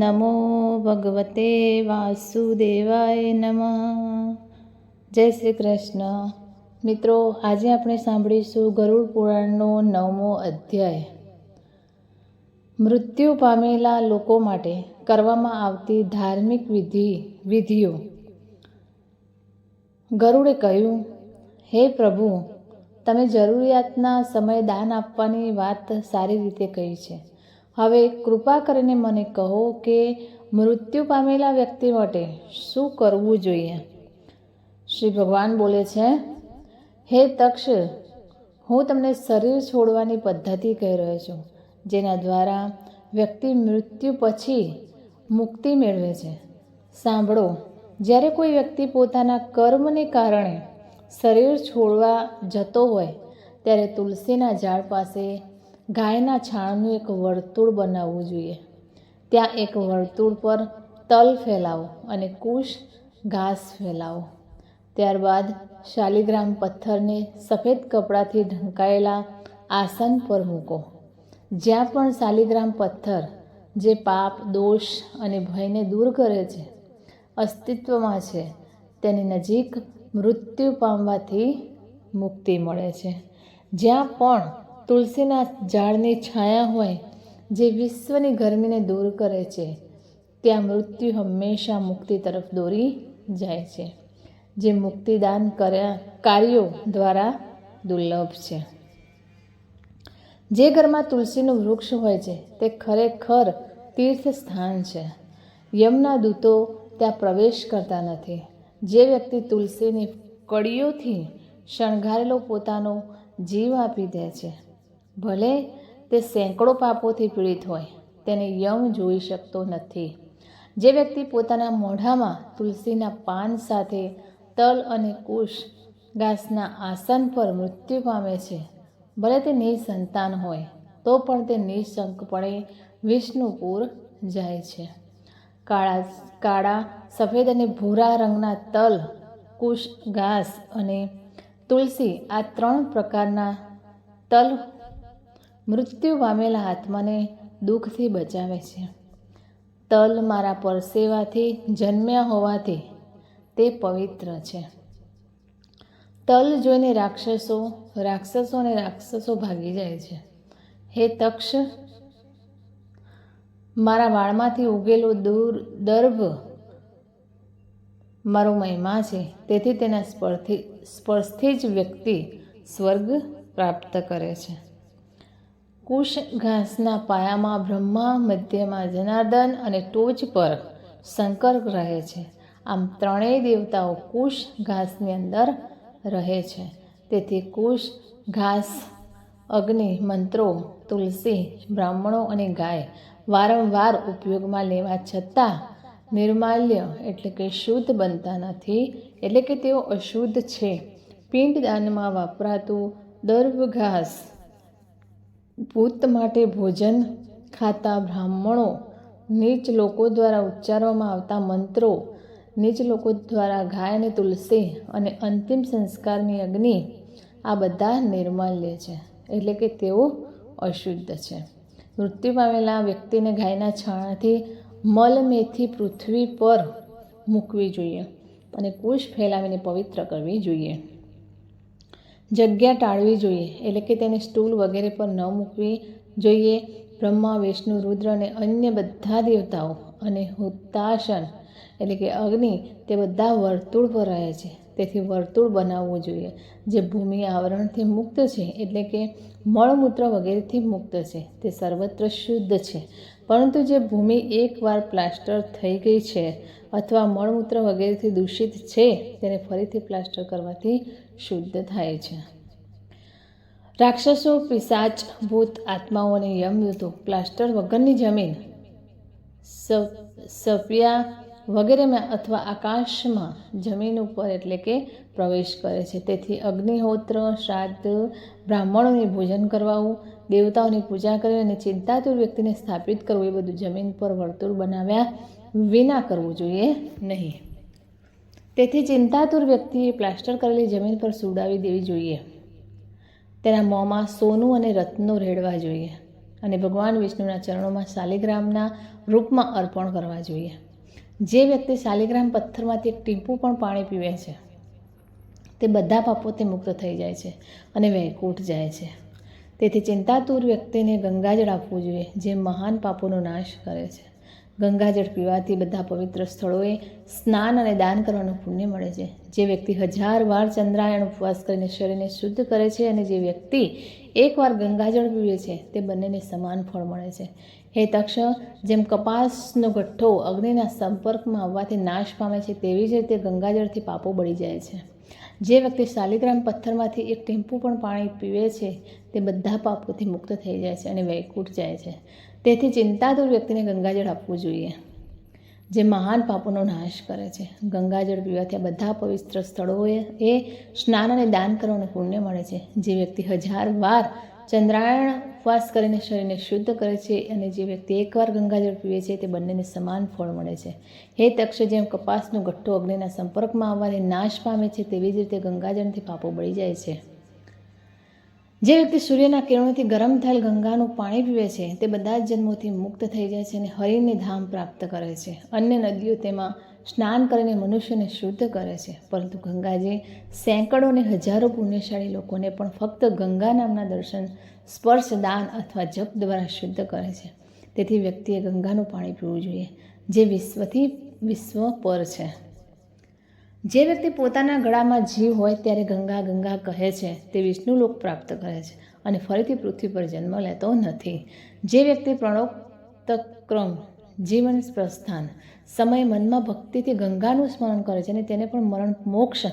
નમો ભગવતે વાસુદેવાય નમઃ જય શ્રી કૃષ્ણ મિત્રો આજે આપણે સાંભળીશું ગરુડ પુરાણનો નવમો અધ્યાય. મૃત્યુ પામેલા લોકો માટે કરવામાં આવતી ધાર્મિક વિધિ, વિધિઓ. ગરુડે કહ્યું, હે પ્રભુ, તમે જરૂરિયાતના સમયે દાન આપવાની વાત સારી રીતે કહી છે. હવે કૃપા કરીને મને કહો કે મૃત્યુ પામેલા વ્યક્તિ માટે શું કરવું જોઈએ? શ્રી ભગવાન બોલે છે, હે તક્ષ, હું તમને શરીર છોડવાની પદ્ધતિ કહી રહ્યો છું, જેના દ્વારા વ્યક્તિ મૃત્યુ પછી મુક્તિ મેળવે છે. સાંભળો, જ્યારે કોઈ વ્યક્તિ પોતાના કર્મને કારણે શરીર છોડવા જતો હોય, ત્યારે તુલસીના ઝાડ પાસે ગાયના છાણનું એક વર્તુળ બનાવવું જોઈએ. ત્યાં એક વર્તુળ પર તલ ફેલાવો અને કુશ ઘાસ ફેલાવો. ત્યારબાદ શાલિગ્રામ પથ્થરને સફેદ કપડાથી ઢંકાયેલા આસન પર મૂકો. જ્યાં પણ શાલિગ્રામ પથ્થર, જે પાપ, દોષ અને ભયને દૂર કરે છે, અસ્તિત્વમાં છે, તેની નજીક મૃત્યુ પામવાથી મુક્તિ મળે છે. જ્યાં પણ તુલસીના ઝાડની છાયા હોય જે વિશ્વની ગરમીને દૂર કરે છે, ત્યાં મૃત્યુ હંમેશા મુક્તિ તરફ દોરી જાય છે, જે મુક્તિદાન કર્યા કાર્યો દ્વારા દુર્લભ છે. જે ઘરમાં તુલસીનું વૃક્ષ હોય છે, તે ખરેખર તીર્થ સ્થાન છે. યમના દૂતો ત્યાં પ્રવેશ કરતા નથી. જે વ્યક્તિ તુલસીની કડીઓથી શણગારેલો પોતાનો જીવ આપી દે છે ભલે તે સેંકડો પાપોથી પીડિત હોય, તેને યમ જોઈ શકતો નથી. જે વ્યક્તિ પોતાના મોઢામાં તુલસીના પાન સાથે તલ અને કુશ ઘાસના આસન પર મૃત્યુ પામે છે, ભલે તે નિસંતાન હોય, તો પણ તે નિશંકપણે વિષ્ણુપુર જાય છે. કાળા કાળા, સફેદ અને ભૂરા રંગના તલ, કુશ, ઘાસ અને તુલસી આ ત્રણ પ્રકારના તલ મૃત્યુ પામેલા આત્માને દુઃખથી બચાવે છે. તલ મારા પરસેવાથી જન્મ્યા હોવાથી તે પવિત્ર છે. તલ જોઈને રાક્ષસો રાક્ષસો અને રાક્ષસો ભાગી જાય છે. હે તક્ષ, મારા વાળમાંથી ઉગેલો દૂર, દર્ભ મારો મહિમા છે. તેથી તેના સ્પર્શથી સ્પર્શથી જ વ્યક્તિ સ્વર્ગ પ્રાપ્ત કરે છે. કુશ ઘાસના પાયામાં બ્રહ્મા, મધ્યમાં જનાર્દન અને ટોચ પર શંકર રહે છે. આમ ત્રણેય દેવતાઓ કુશ ઘાસની અંદર રહે છે. તેથી કુશ ઘાસ, અગ્નિ, મંત્રો, તુલસી, બ્રાહ્મણો અને ગાય વારંવાર ઉપયોગમાં લેવા છતાં નિર્માલ્ય એટલે કે શુદ્ધ બનતા નથી, એટલે કે તેઓ અશુદ્ધ છે. પિંડદાનમાં વપરાતું દર્ભ ઘાસ ભૂત માટે ભોજન ખાતા બ્રાહ્મણો, નીચ લોકો દ્વારા ઉચ્ચારવામાં આવતા મંત્રો, નીચ લોકો દ્વારા ગાય અને તુલસી અને અંતિમ સંસ્કારની અગ્નિ આ બધા નિર્માલ્ય છે. એટલે કે તેઓ અશુદ્ધ છે. મૃત્યુ પામેલા વ્યક્તિને ગાયના છાણાથી મલમેથી પૃથ્વી પર મૂકવી જોઈએ અને કુશ ફેલાવીને પવિત્ર કરવી જોઈએ. જગ્યા ટાળવી જોઈએ, એટલે કે તેને સ્ટૂલ વગેરે પર ન મૂકવી જોઈએ. બ્રહ્મા, વિષ્ણુ, રુદ્ર અને અન્ય બધા દેવતાઓ અને હુતાસન, એટલે કે અગ્નિ, તે બધા વર્તુળ પર રહે છે. તેથી વર્તુળ બનાવવું જોઈએ, જે ભૂમિ આવરણથી મુક્ત છે, એટલે કે મળમૂત્ર વગેરેથી મુક્ત છે. તે સર્વત્ર શુદ્ધ છે. પરંતુ જે ભૂમિ એકવાર પ્લાસ્ટર થઈ ગઈ છે અથવા મળમૂત્ર વગેરેથી દૂષિત છે, તેને ફરીથી પ્લાસ્ટર કરવાથી શુદ્ધ થાય છે. રાક્ષસો, પિશાચ, ભૂત, આત્માઓ અને પ્લાસ્ટર વગરની જમીન સપિયા વગેરેમાં અથવા આકાશમાં જમીન ઉપર એટલે કે પ્રવેશ કરે છે. તેથી અગ્નિહોત્ર, શ્રાદ્ધ, બ્રાહ્મણોને ભોજન કરવાવું દેવતાઓની પૂજા કરવી અને ચિંતાતુર વ્યક્તિને સ્થાપિત કરવું, એ બધું જમીન પર વર્તુળ બનાવ્યા વિના કરવું જોઈએ નહીં. તેથી ચિંતાતુર વ્યક્તિએ પ્લાસ્ટર કરેલી જમીન પર સુડાવી દેવી જોઈએ. તેના મોંમાં સોનું અને રત્નો રેડવા જોઈએ અને ભગવાન વિષ્ણુના ચરણોમાં શાલિગ્રામના રૂપમાં અર્પણ કરવા જોઈએ. જે વ્યક્તિ શાલિગ્રામ પથ્થરમાંથી એક ટીપું પણ પાણી પીવે છે, તે બધા પાપોથી મુક્ત થઈ જાય છે અને વૈકુંઠ જાય છે. તેથી ચિંતાતુર વ્યક્તિને ગંગાજળ આપવું જોઈએ, જે મહાન પાપોનો નાશ કરે છે. ગંગાજળ પીવાથી બધા પવિત્ર સ્થળોએ સ્નાન અને દાન કરવાનું પુણ્ય મળે છે. જે વ્યક્તિ હજાર વાર ચંદ્રાયણ ઉપવાસ કરીને શરીરને શુદ્ધ કરે છે અને જે વ્યક્તિ એકવાર ગંગાજળ પીવે છે, તે બંનેને સમાન ફળ મળે છે. હે તક્ષ, જેમ કપાસનો ગઠ્ઠો અગ્નિના સંપર્કમાં આવવાથી નાશ પામે છે, તેવી જ રીતે ગંગાજળથી પાપો બળી જાય છે. જે વ્યક્તિ શાલિગ્રામ પથ્થરમાંથી એક ટેમ્પુ પણ પાણી પીવે છે, તે બધા પાપોથી મુક્ત થઈ જાય છે અને વૈકુંઠ જાય છે. તેથી ચિંતાતુર વ્યક્તિને ગંગાજળ આપવું જોઈએ. જે મહાન પાપોનો નાશ કરે છે. ગંગાજળ પીવાથી આ બધા પવિત્ર સ્થળોએ એ સ્નાન અને દાન કરવાનું પુણ્ય મળે છે. જે વ્યક્તિ હજાર વાર ચંદ્રાયણ ઉપવાસ કરીને શરીરને શુદ્ધ કરે છે અને જે વ્યક્તિ એકવાર ગંગાજળ પીવે છે, તે બંનેને સમાન ફળ મળે છે. હે તક્ષ, જેમ કપાસનો ગઠ્ઠો અગ્નિના સંપર્કમાં આવવાથી નાશ પામે છે, તેવી જ રીતે ગંગાજળથી પાપો બળી જાય છે. જે વ્યક્તિ સૂર્યના કિરણોથી ગરમ થયેલ ગંગાનું પાણી પીવે છે, તે બધા જ જન્મોથી મુક્ત થઈ જાય છે અને હરિને ધામ પ્રાપ્ત કરે છે. અન્ય નદીઓ તેમાં સ્નાન કરીને મનુષ્યને શુદ્ધ કરે છે. પરંતુ ગંગાજી સેંકડો અને હજારો પુણ્યશાળી લોકોને પણ ફક્ત ગંગા નામના દર્શન, સ્પર્શ, દાન અથવા જપ દ્વારા શુદ્ધ કરે છે. તેથી વ્યક્તિએ ગંગાનું પાણી પીવું જોઈએ, જે વિશ્વથી વિશ્વ પર છે. જે વ્યક્તિ પોતાના ગળામાં જીવ હોય ત્યારે ગંગા ગંગા કહે છે, તે વિષ્ણુલોક પ્રાપ્ત કરે છે અને ફરીથી પૃથ્વી પર જન્મ લેતો નથી. જે વ્યક્તિ પ્રણોક્તક્રમ, જીવન પ્રસ્થાન, સમય મનમાં ભક્તિથી ગંગાનું સ્મરણ કરે છે અને તેને પણ મરણ મોક્ષ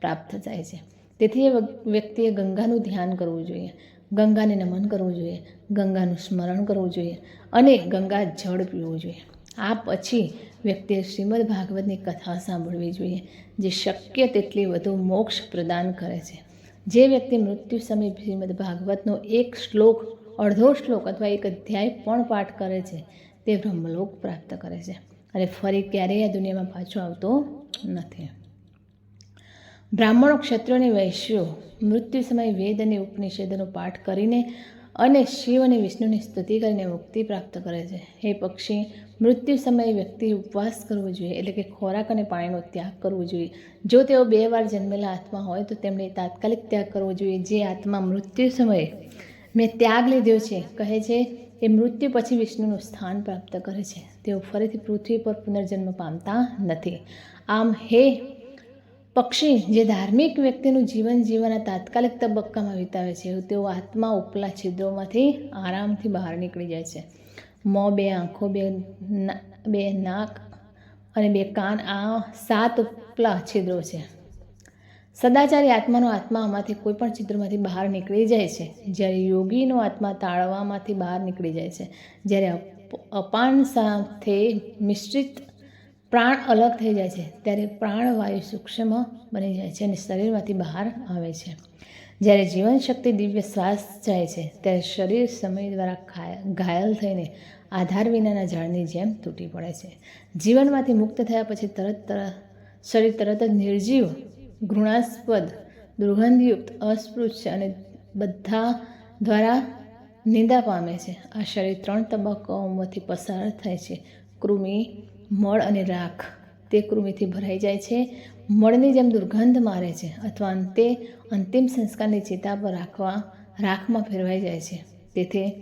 પ્રાપ્ત થાય છે. તેથી એ વ્યક્તિએ ગંગાનું ધ્યાન કરવું જોઈએ, ગંગાને નમન કરવું જોઈએ, ગંગાનું સ્મરણ કરવું જોઈએ અને ગંગા જળ પીવું જોઈએ. આ પછી વ્યક્તિએ શ્રીમદ ભાગવતની કથા સાંભળવી જોઈએ, જે શક્ય તેટલી વધુ મોક્ષ પ્રદાન કરે છે. જે વ્યક્તિ મૃત્યુ સમય શ્રીમદ ભાગવતનો એક શ્લોક, અડધો શ્લોક અથવા એક અધ્યાય પણ પાઠ કરે છે, તે બ્રહ્મલોક પ્રાપ્ત કરે છે અને ફરી ક્યારેય આ દુનિયામાં પાછો આવતો નથી. બ્રાહ્મણો ક્ષત્રિયો વૈશ્યો મૃત્યુ સમયે વેદ અને ઉપનિષેદનો પાઠ કરીને અને શિવ અને વિષ્ણુની સ્તુતિ કરીને મુક્તિ પ્રાપ્ત કરે છે. હે પક્ષી, મૃત્યુ સમયે વ્યક્તિ ઉપવાસ કરવો જોઈએ, એટલે કે ખોરાક અને પાણીનો ત્યાગ કરવો જોઈએ. જો તેઓ બે વાર જન્મેલા આત્મા હોય, તો તેમણે તાત્કાલિક ત્યાગ કરવો જોઈએ, જે આત્મા મૃત્યુ સમયે મેં ત્યાગ લીધો છે. કહે છે એ મૃત્યુ પછી વિષ્ણુનું સ્થાન પ્રાપ્ત કરે છે. તેઓ ફરીથી પૃથ્વી પર પુનર્જન્મ પામતા નથી. આમ, હે પક્ષી જે ધાર્મિક વ્યક્તિનું જીવન જીવનના તાત્કાલિક તબક્કામાં વિતાવે છે તેઓ આત્મા ઉપલા છિદ્રોમાંથી આરામથી બહાર નીકળી જાય છે. મોં, બે આંખો, બે બે નાક અને બે કાન આ સાત ઉપલા છિદ્રો છે. સદાચારી આત્માનો આત્મા આમાંથી કોઈ પણ છિદ્રમાંથી બહાર નીકળી જાય છે. જ્યારે યોગીનો આત્મા તાળવામાંથી બહાર નીકળી જાય છે. જ્યારે અપાન સાથે મિશ્રિત પ્રાણ અલગ થઈ જાય છે, ત્યારે પ્રાણવાયુ સૂક્ષ્મ બની જાય છે અને શરીરમાંથી બહાર આવે છે. જ્યારે જીવનશક્તિ દિવ્ય શ્વાસ જાય છે, ત્યારે શરીર સમય દ્વારા ઘાયલ થઈને આધાર વિનાના ઝાડની જેમ તૂટી પડે છે. જીવનમાંથી મુક્ત થયા પછી તરત તરત શરીર તરત જ નિર્જીવ, ઘૃણાસ્પદ, દુર્ગંધયુક્ત, અસ્પૃશ્ય અને બધા દ્વારા નિંદા પામે છે. આ શરીર ત્રણ તબક્કાઓમાંથી પસાર થાય છે, કૃમિ મળ અને રાખ તે કૃમિથી ભરાઈ જાય છે. મળની જેમ દુર્ગંધ મારે છે અથવા અંતે અંતિમ સંસ્કારની ચિતા પર રાખવા, રાખમાં ફેરવાઈ જાય છે. તેથી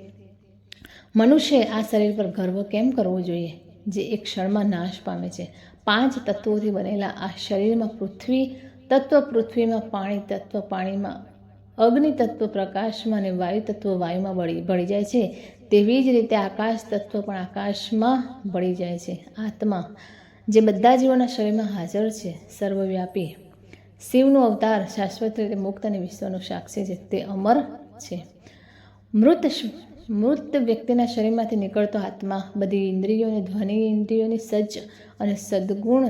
મનુષ્યએ આ શરીર પર ગર્વ કેમ કરવો જોઈએ? જે એક ક્ષણમાં નાશ પામે છે. પાંચ તત્વોથી બનેલા આ શરીરમાં પૃથ્વી, તત્વ પૃથ્વીમાં પાણી, તત્વ પાણીમાં અગ્નિ તત્વ પ્રકાશમાં અને વાયુ તત્વ વાયુમાં બળી બળી જાય છે. તેવી જ રીતે આકાશ તત્વ પણ આકાશમાં ભળી જાય છે. આત્મા, જે બધા જીવોના શરીરમાં હાજર છે, સર્વવ્યાપી. શિવનો અવતાર શાશ્વત રીતે મુક્ત અને વિશ્વનો સાક્ષી છે, તે અમર છે. મૃત મૃત વ્યક્તિના શરીરમાંથી નીકળતો આત્મા બધી ઇન્દ્રિયોને, ધ્વનિ ઇન્દ્રિયોની સજ્જ અને સદગુણ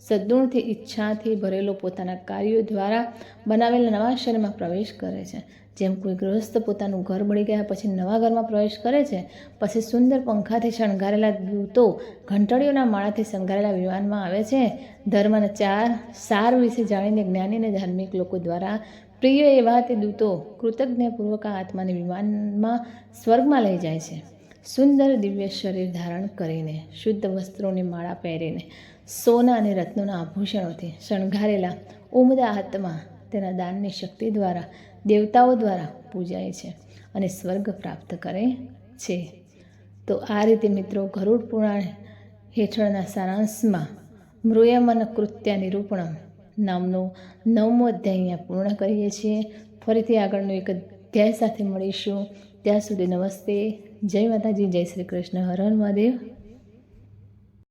સદગુણથી, ઈચ્છાથી ભરેલો પોતાના કાર્યો દ્વારા બનાવેલા નવા શરીરમાં પ્રવેશ કરે છે. જેમ કોઈ ગૃહસ્થ પોતાનું ઘર બળી ગયા પછી નવા ઘરમાં પ્રવેશ કરે છે, પછી સુંદર પંખાથી શણગારેલા દૂતો ઘંટડીઓના માળાથી શણગારેલા વિમાનમાં આવે છે, ધર્મના ચાર સાર વિશે જાણીને જ્ઞાની અને ધાર્મિક લોકો દ્વારા પ્રિય એવા તે દૂતો કૃતજ્ઞપૂર્વક આત્માને વિમાનમાં સ્વર્ગમાં લઈ જાય છે. સુંદર દિવ્ય શરીર ધારણ કરીને, શુદ્ધ વસ્ત્રોની માળા પહેરીને સોના અને રત્નોના આભૂષણોથી શણગારેલા ઉમદા આત્મા તેના દાનની શક્તિ દ્વારા, દેવતાઓ દ્વારા પૂજાય છે અને સ્વર્ગ પ્રાપ્ત કરે છે. તો આ રીતે મિત્રો ગરુડ પુરાણ હેઠળના સારાંશમાં મૃયમન કૃત્ય નિરૂપણમ નામનો નવમો અધ્યાય અહીંયા પૂર્ણ કરીએ છીએ. ફરીથી આગળનો એક અધ્યાય સાથે મળીશું. ત્યાં સુધી નમસ્તે. જય માતાજી, જય શ્રી કૃષ્ણ. હર હર મહાદેવ.